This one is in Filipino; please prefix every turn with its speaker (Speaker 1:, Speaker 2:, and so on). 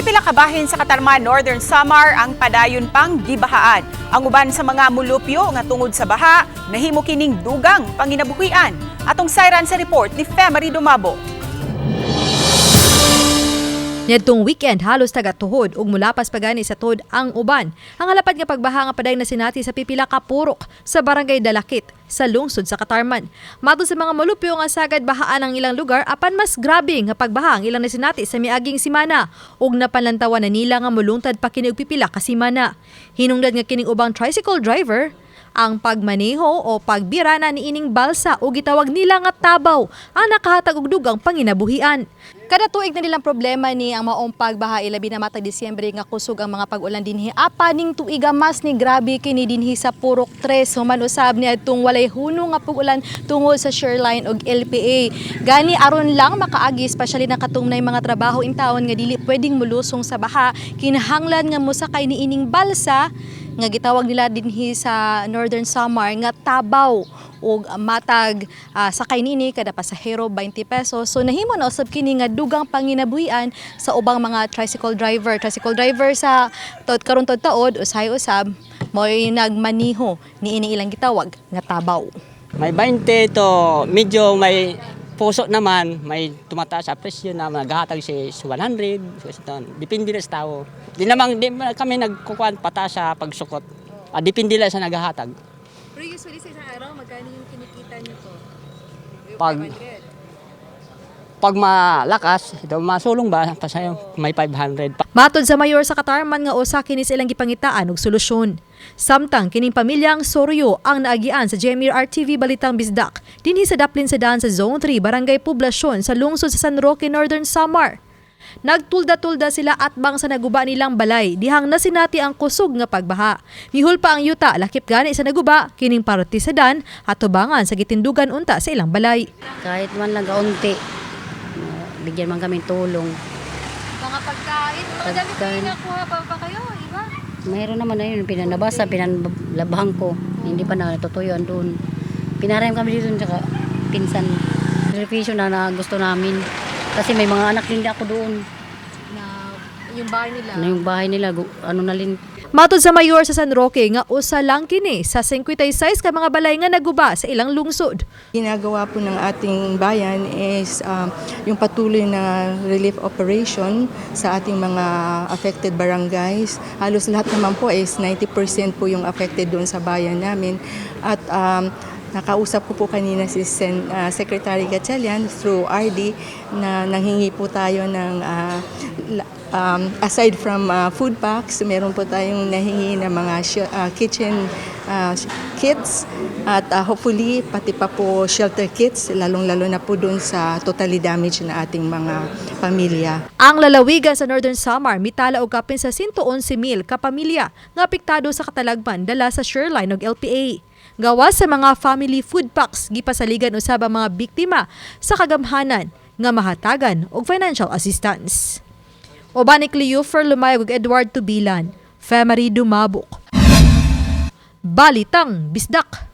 Speaker 1: Pipila ka bahin sa Katarman, Northern Samar ang padayon pang gibahaan. Ang uban sa mga mulupyo nga tungod sa baha, nahimo kining dugang panginabuhian. Atong sayran sa report ni Femery Dumabo.
Speaker 2: Niadtong weekend halos taga tuhod ug mulapas pagani sa tuhod ang uban. Ang halapad nga pagbaha nga paday na sinati sa pipila ka purok sa barangay Dalakit sa lungsod sa Katarman. Matud sa mga molupyo nga sagad bahaan ang ilang lugar apan mas grabe nga pagbaha ang ilang nasinati sa miaging simana ug napalantawan na nila nga mulungtad pa kini pipila ka simana. Hinungdad nga kining ubang tricycle driver ang pagmaneho o pagbira na ni ining balsa o gitawag nila nga tabaw ang nakahatag og dugang panginabuhian. Kada tuig na nilang problema ni ang maong pagbaha ilabi na matag Disyembre nga kusog ang mga pag-ulan dinhi. Apa ning tuiga mas ni grabe kini dinhi sa Purok 3 human usab ni adtong walay huno nga pag-ulan tungod sa shoreline og LPA. Gani aron lang makaagi especially na katungnay mga trabaho in taon nga dili pwedeng mulusong sa baha kinahanglan nga mosakay ni ining balsa nga gitawag nila dinhi sa Northern Samar nga tabaw ug matag ah, sakay nini kada pasahero 20 pesos. So nahimo na usab kini nga dugang panginabuhian sa ubang mga tricycle driver. Tricycle driver sa tod karon tod taod usay usab mo'y nagmaniho ni ini ilang gitawag nga tabaw.
Speaker 3: May 20 to medyo may puso naman, may tumataas sa presyo na naghahatag si si 100, so, ito, depende na sa tao. Di naman di kami nagkukuan pataas sa pagsukot. Ah, depende lang sa naghahatag.
Speaker 2: Pero usually sa isang araw magkano yung kinikita niyo to?
Speaker 3: Pag pag malakas, ito masulong ba pasayo may 500 pa.
Speaker 2: Matod sa mayor sa Katarman nga usa kini sa ilang gipangitaan og solusyon. Samtang kining pamilyang Soryo ang naagian sa Jemir RTV Balitang Bisdak dinhi sa Daplin sa daan sa Zone 3 Barangay Poblasyon sa lungsod sa San Roque Northern Samar. Nagtulda-tulda sila at bang sa naguba nilang balay dihang nasinati ang kusog nga pagbaha. Mihul pa ang yuta lakip gani sa naguba kining parti sa dan at tubangan sa gitindugan unta sa ilang balay.
Speaker 4: Kahit man lang kaunti, bigyan man kami tulong.
Speaker 2: Mga pagkain,
Speaker 4: mga damit Pagkain.
Speaker 2: nakuha pa ba kayo, iba?
Speaker 4: Mayroon naman na yun, pinanabasa, pinanlabahan ko. Hindi pa na natutuyuan doon. Pinarayam kami dito sa pinsan. Servisyo na, na gusto namin. Kasi may mga anak din ako doon.
Speaker 2: Na yung bahay nila.
Speaker 4: Ano yung bahay nila, gu- ano na rin.
Speaker 2: Matod sa mayor sa San Roque nga usa lang kini sa 56 ka mga balay nga naguba sa ilang lungsod.
Speaker 5: Ginagawa po ng ating bayan is um, yung patuloy na relief operation sa ating mga affected barangays. Halos lahat naman po is 90% po yung affected doon sa bayan namin. At um, nakausap ko po kanina si Sen, uh, Secretary Gatchalian through RD na nanghingi po tayo ng uh, um, aside from uh, food packs, meron po tayong nahingi ng mga uh, kitchen uh, kits at uh, hopefully pati pa po shelter kits, lalong-lalo na po doon sa totally damaged na ating mga pamilya.
Speaker 2: Ang lalawigan sa Northern Samar mitala og kapin sa 111,000 ka pamilya nga apektado sa katalagman dala sa shoreline ug LPA. Gawas sa mga family food packs gipasaligan usab ang mga biktima sa kagamhanan nga mahatagan og financial assistance. Obanik Cleofer Lumayog ug Edward Tubilan, Femery Dumabok. Balitang Bisdak.